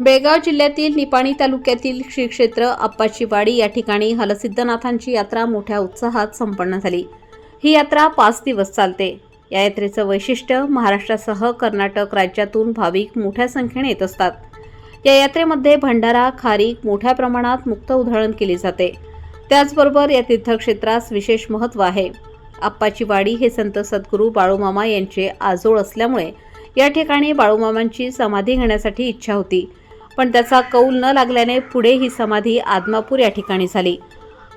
बेळगाव जिल्ह्यातील निपाणी तालुक्यातील श्री क्षेत्र अप्पाचीवाडी या ठिकाणी हलसिद्धनाथांची यात्रा मोठ्या उत्साहात संपन्न झाली. ही यात्रा पाच दिवस चालते. या यात्रेचं वैशिष्ट्य महाराष्ट्रासह कर्नाटक राज्यातून भाविक मोठ्या संख्येने येत असतात. या यात्रेमध्ये भंडारा खारीक मोठ्या प्रमाणात मुक्त उधळण केली जाते. त्याचबरोबर या तीर्थक्षेत्रास विशेष महत्त्व आहे. आप्पाची वाडी हे संत सद्गुरू बाळूमामा यांचे आजोळ असल्यामुळे या ठिकाणी बाळूमामांची समाधी घेण्यासाठी इच्छा होती. पण त्याचा कौल न लागल्याने पुढे ही समाधी आदमापूर या ठिकाणी झाली.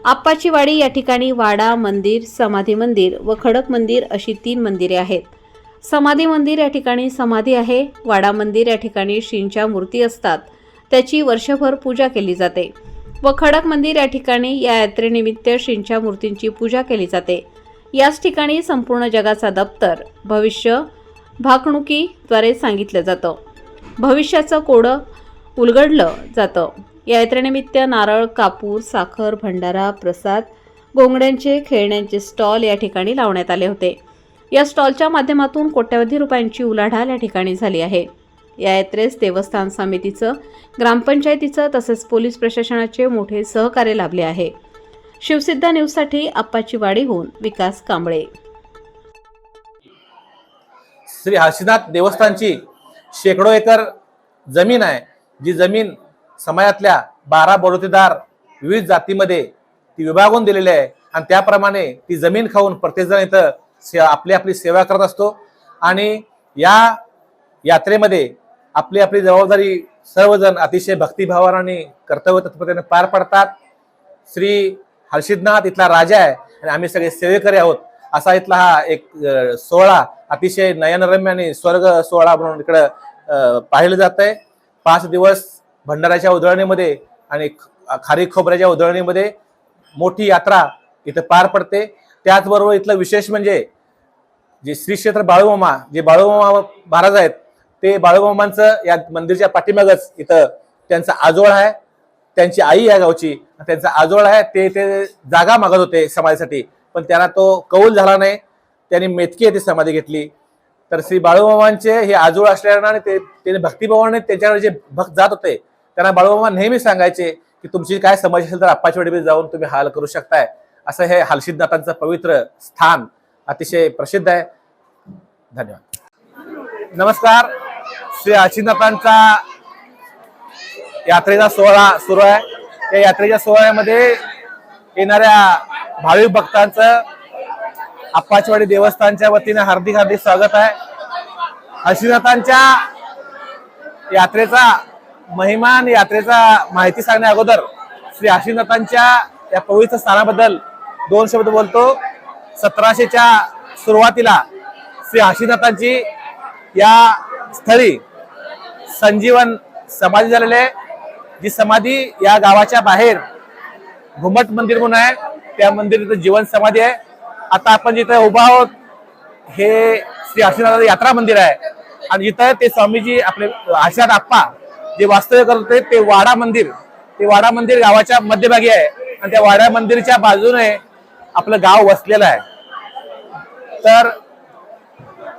आप्पाची वाडी या ठिकाणी वाडा मंदिर समाधी मंदिर व खडक मंदिर अशी तीन मंदिरे आहेत. समाधी मंदिर या ठिकाणी समाधी आहे वाडा मंदिर या ठिकाणी श्रींच्या मूर्ती असतात. त्याची वर्षभर पूजा केली जाते व खडक मंदिर या ठिकाणी या यात्रेनिमित्त श्रींच्या मूर्तींची पूजा केली जाते. याच ठिकाणी संपूर्ण जगाचा दप्तर भविष्य भाकणुकीद्वारे सांगितलं जातं. भविष्याचं कोडं उलगडलं जातं. या यात्रेनिमित्त नारळ कापूर साखर भंडारा प्रसाद गोंगड्यांचे खेळण्यांचे स्टॉल या ठिकाणी लावण्यात आले होते. या स्टॉलच्या माध्यमातून कोट्यवधी रुपयांची उलाढाल या ठिकाणी झाली आहे. या यात्रेस देवस्थान समितीचं ग्रामपंचायतीचं तसेच पोलीस प्रशासनाचे मोठे सहकार्य लाभले आहे. शिवसिद्ध न्यूजसाठी आप्पाची वाडीहून विकास कांबळे. श्री हर्षनाथ देवस्थानची शेकडो एकर जमीन आहे. जी जमीन समाजातल्या बारा बडोतेदार विविध जातीमध्ये ती विभागून दिलेली आहे आणि त्याप्रमाणे ती जमीन खाऊन प्रत्येकजण इथं से आपली आपली सेवा करत असतो. आणि या यात्रेमध्ये आपली आपली जबाबदारी सर्वजण अतिशय भक्तिभावाने आणि कर्तव्य तत्परतेने पार पडतात. श्री हर्षिदनाथ इथला राजा आहे आणि आम्ही सगळे सेवेकरी आहोत असा इथला हा एक सोहळा अतिशय नयनरम्य आणि स्वर्ग सोहळा म्हणून इकडं पाहिलं जात आहे पाच दिवस भंडाऱ्याच्या उधळणीमध्ये आणि ख- खारी खोबऱ्याच्या उधळणीमध्ये मोठी यात्रा इथं पार पडते. त्याचबरोबर इथलं विशेष म्हणजे जे श्री क्षेत्र बाळूमामा जे बाळूमामा महाराज आहेत ते बाळूमामांचं या मंदिरच्या पाठीमागच इथं त्यांचा आजोळ आहे. त्यांची आई या गावची त्यांचा आजोळ आहे. ते ते जागा मागत होते समाधीसाठी पण त्यांना तो कौल झाला नाही. त्यांनी मेतकी येथे समाधी घेतली. तर श्री बाळूबाबांचे हे आजोळ असल्यानं आणि ते त्यांनी भक्तिभावाने त्याच्यावर जे भक्त जात होते त्यांना बाळूबाबा नेहमी सांगायचे की तुमची काय समस्या असेल तर आप्पाच्या वडील जाऊन तुम्ही हाल करू शकताय. असं हे हलसिद्धनाथांचं पवित्र स्थान अतिशय प्रसिद्ध आहे. धन्यवाद. नमस्कार. श्री हलसिद्धनाथांचा यात्रेचा सोहळा सुरू आहे. या यात्रेच्या सोहळ्यामध्ये येणाऱ्या भाविक भक्तांचं आप्पाचवाडी देवस्थानच्या वतीने हार्दिक हार्दिक स्वागत आहे. हर्षिनाथांच्या यात्रेचा महिमा आणि यात्रेचा माहिती सांगण्या अगोदर श्री हशिरथांच्या या पवित्र स्थानाबद्दल दोन शब्द बोलतो. सतराशेच्या सुरुवातीला श्री हशिरथांची या स्थळी संजीवन समाधी झालेले आहे. जी समाधी या गावाच्या बाहेर घुमट मंदिर म्हणून आहे. त्या मंदिर जीवन समाधी आहे. आता आपण जिथे उभा आहोत हे श्री आशीर्वाद यात्रा मंदिर आहे. आणि जिथं ते स्वामीजी आपले आशीर्वाद आप्पा जे वास्तव्य करत होते ते वाडा मंदिर ते वाडा मंदिर गावाच्या मध्यभागी आहे. आणि त्या वाड्या मंदिरच्या बाजूने आपलं गाव वसलेलं आहे. तर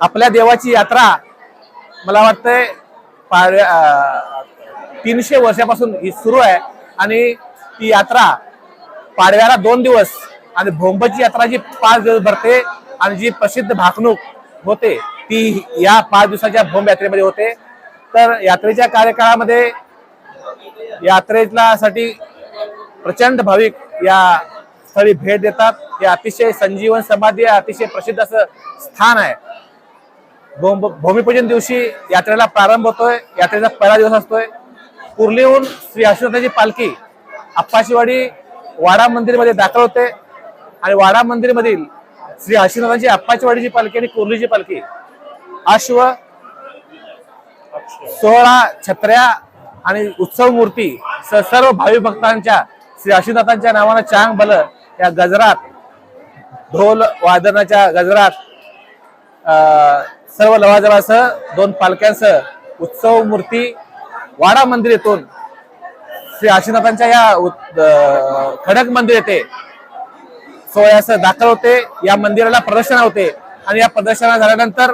आपल्या देवाची यात्रा मला वाटतंय तीनशे वर्षापासून ही सुरू आहे. आणि ती यात्रा पाडव्याला दोन दिवस आणि भोंबची यात्रा जी पाच दिवस भरते आणि जी प्रसिद्ध भाकणूक होते ती या पाच दिवसाच्या भोंब यात्रेमध्ये होते. तर यात्रेच्या कार्यकाळामध्ये यात्रेला साठी प्रचंड भाविक या स्थळी भेट देतात. हे अतिशय संजीवन समाधी अतिशय प्रसिद्ध असं स्थान आहे. भूम- भूमिपूजन दिवशी यात्रेला प्रारंभ होतोय. यात्रेचा पहिला दिवस असतोय. कुर्लीहून श्री अश्वथाची पालखी अप्पाशिवाडी वाडा मंदिरमध्ये दाखल होते. आणि वाडा मंदिर मधील श्री हशीनाथांची अप्पाचीवाडीची पालखी आणि कुर्लीची पालखी. अश्व सोहळा छत्र्या आणि उत्सव मूर्ती सर्व भावी भक्तांच्या श्री अश्वनाथांच्या नावानं चांग बल या गजरात ढोल वादनाच्या गजरात अं, सर्व लवाजवासह दोन पालख्यांसह उत्सव मूर्ती वाडा मंदिर येथून श्री आशिनाथांच्या या अं, खडक मंदिर येथे सोहळ्यास दाखल होते या मंदिराला प्रदर्शन होते. आणि या प्रदर्शना झाल्यानंतर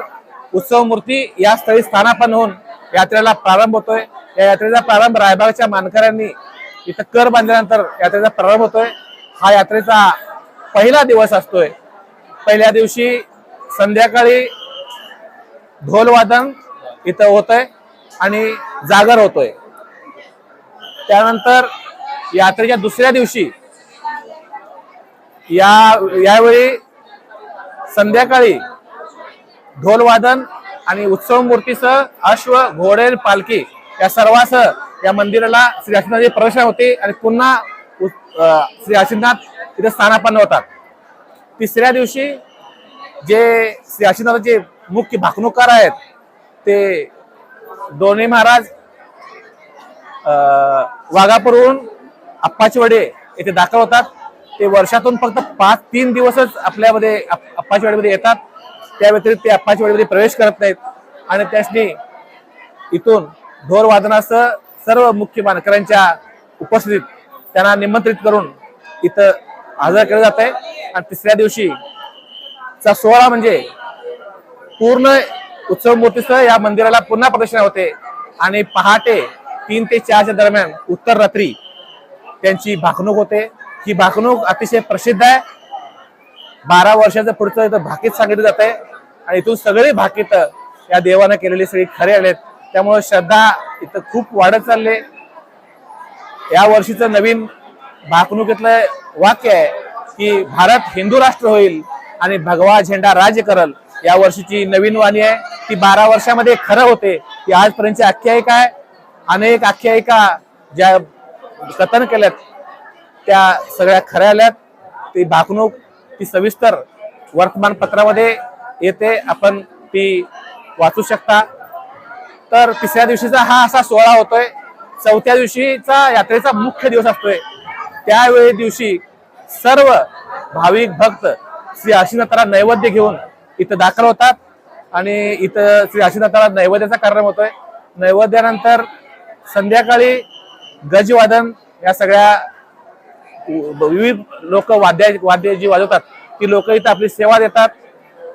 उत्सव मूर्ती या स्थळी स्थानापन होऊन यात्रेला प्रारंभ होतोय. या यात्रेचा प्रारंभ रायबागच्या मानकऱ्यांनी इथं कर बांधल्यानंतर यात्रेचा प्रारंभ होतोय. हा यात्रेचा पहिला दिवस असतोय. पहिल्या दिवशी संध्याकाळी ढोलवादन इथं होतंय आणि जागर होतोय. त्यानंतर यात्रेच्या दुसऱ्या दिवशी या यावेळी संध्याकाळी ढोलवादन आणि उत्सव मूर्तीसह अश्व घोडे पालखी या सर्वासह या मंदिराला श्री अश्वनाथची प्रवेश होते आणि पुन्हा श्री अश्वनाथ इथे स्थानापन्न होतात. तिसऱ्या दिवशी जे श्री अश्वनाथाचे मुख्य भाकणूकार आहेत ते दोन्ही महाराज अं, वाघापूरहून वडे येथे दाखल होतात. ते वर्षातून फक्त पाच तीन दिवसच आपल्यामध्ये अप्पाचीवाडीमध्ये येतात. त्या व्यतिरिक्त ते अप्पाचीवाडीमध्ये प्रवेश करत नाहीत. आणि त्यासनी इथून ढोर वादनासह सर्व मुख्य मानकऱ्यांच्या उपस्थितीत त्यांना निमंत्रित करून इथं हजर केलं जात आहे आणि तिसऱ्या दिवशी चा सोहळा म्हणजे पूर्ण उत्सव मूर्तीसह या मंदिराला पुन्हा प्रदर्शन होते. आणि पहाटे तीन ते चारच्या दरम्यान उत्तर रात्री त्यांची भाकणूक होते. ही भाकणूक अतिशय प्रसिद्ध आहे. बारा वर्षाचं पुढचं इथं भाकीत सांगितलं जात आहे आणि इथून सगळी भाकीत या देवानं केलेली सगळी खरे आलेत त्यामुळे श्रद्धा इथं खूप वाढत चालले. या वर्षीचं नवीन भाकणुकीतलं वाक्य आहे की भारत हिंदू राष्ट्र होईल आणि भगवा झेंडा राज्य करल. या वर्षीची नवीन वाणी आहे. ती बारा वर्षामध्ये खरं होते. की आजपर्यंतची आख्यायिका आहे. अनेक आख्यायिका ज्या कथन केल्यात त्या सगळ्या खऱ्या आल्यात. ती भाकणूक ती सविस्तर वर्तमानपत्रामध्ये येते. आपण ती वाचू शकता. तर तिसऱ्या दिवशीचा हा असा सोहळा होतोय. चौथ्या दिवशीचा यात्रेचा मुख्य दिवस असतोय. त्यावेळी दिवशी सर्व भाविक भक्त श्री आशीनाथाला नैवेद्य घेऊन इथं दाखल होतात. आणि इथं श्री आशीनाथाला नैवेद्याचा कार्यक्रम होतोय. नैवेद्यानंतर संध्याकाळी गजवादन या सगळ्या विविध लोक वाद्या वाद्य जी वाजवतात. ती लोक इथं आपली सेवा देतात.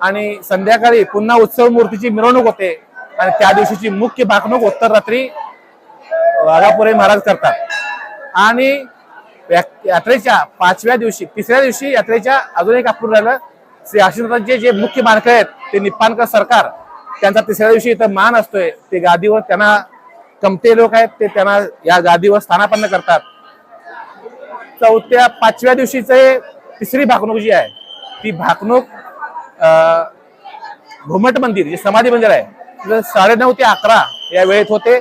आणि संध्याकाळी पुन्हा उत्सव मूर्तीची मिरवणूक होते. आणि त्या दिवशीची मुख्य भाकणूक उत्तर रात्री वाघापुरे महाराज करतात. आणि या- यात्रेच्या पाचव्या दिवशी तिसऱ्या दिवशी यात्रेच्या अजून एक आपण राहिलं. श्री आशीर्वादांचे जे मुख्य मानक आहेत ते निप्पाणकर सरकार त्यांचा तिसऱ्या दिवशी इथं मान असतोय. ते गादीवर त्यांना कमते लोक आहेत ते त्यांना या गादीवर स्थानापन्न करतात. चौथ्या पाचव्या दिवशीचे तिसरी भाकणूक जी आहे ती भाकणूक घुमट मंदिर जे समाधी मंदिर आहे साडे साडेनऊ ते अकरा या वेळेत होते.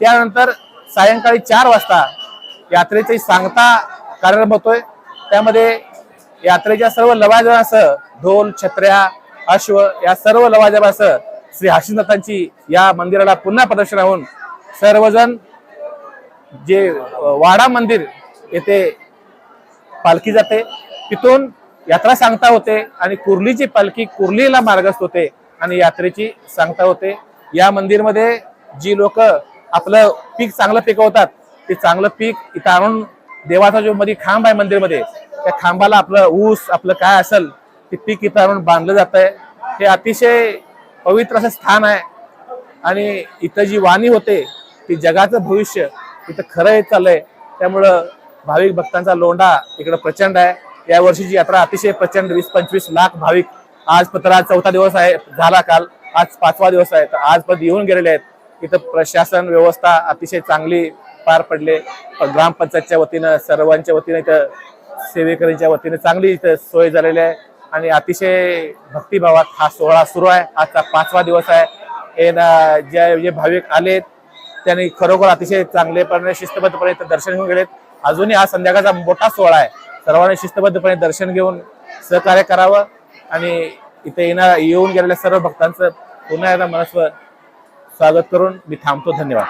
त्यानंतर सायंकाळी चार वाजता यात्रेची सांगता कार्यक्रम होतोय. त्यामध्ये यात्रेच्या सर्व लवाजमासह ढोल छत्र्या अश्व या सर्व लवाजमासह श्री हाशीनाथांची या मंदिराला पुन्हा प्रदर्शन होऊन सर्वजण जे वाडा मंदिर येथे पालखी जाते. तिथून यात्रा सांगता होते आणि कुर्लीची पालखी कुर्लीला मार्गस्थ होते आणि यात्रेची सांगता होते. या मंदिरमध्ये जी लोक आपलं पीक चांगलं पिकवतात ते चांगलं पीक इथं आणून देवाचा जो मध्ये खांब आहे मंदिरमध्ये त्या खांबाला आपलं ऊस आपलं काय असेल ते पीक इथं आणून बांधलं जात आहे हे अतिशय पवित्र असं स्थान आहे आणि इथं जी वाणी होते ती जगाचं भविष्य इथं खरं येत चाललंय. त्यामुळं भाविक भक्तांचा लोंढा इकडं प्रचंड आहे. या वर्षीची यात्रा अतिशय प्रचंड वीस पंचवीस लाख भाविक आज पत्र आज चौथा दिवस आहे झाला काल. आज पाचवा दिवस आहे. तर आज पण येऊन गेलेले आहेत. इथं प्रशासन व्यवस्था अतिशय चांगली पार पडले. ग्रामपंचायतच्या वतीनं सर्वांच्या वतीनं इथं सेवेकरींच्या वतीनं चांगली इथं सोय झालेली आहे. आणि अतिशय भक्तिभावात हा सोहळा सुरू आहे. आजचा पाचवा दिवस आहे. हे ना जे जे भाविक आलेत त्यांनी खरोखर अतिशय चांगलेपणे शिस्तबद्धपणे इथं दर्शन घेऊन गेलेत. अजूनही हा संध्याकाळचा मोठा सोहळा आहे. सर्वांनी शिस्तबद्धपणे दर्शन घेऊन सहकार्य करावं आणि इथे येणार येऊन गेलेल्या सर्व भक्तांचं पुन्हा एकदा मनस्व स्वागत करून मी थांबतो. धन्यवाद.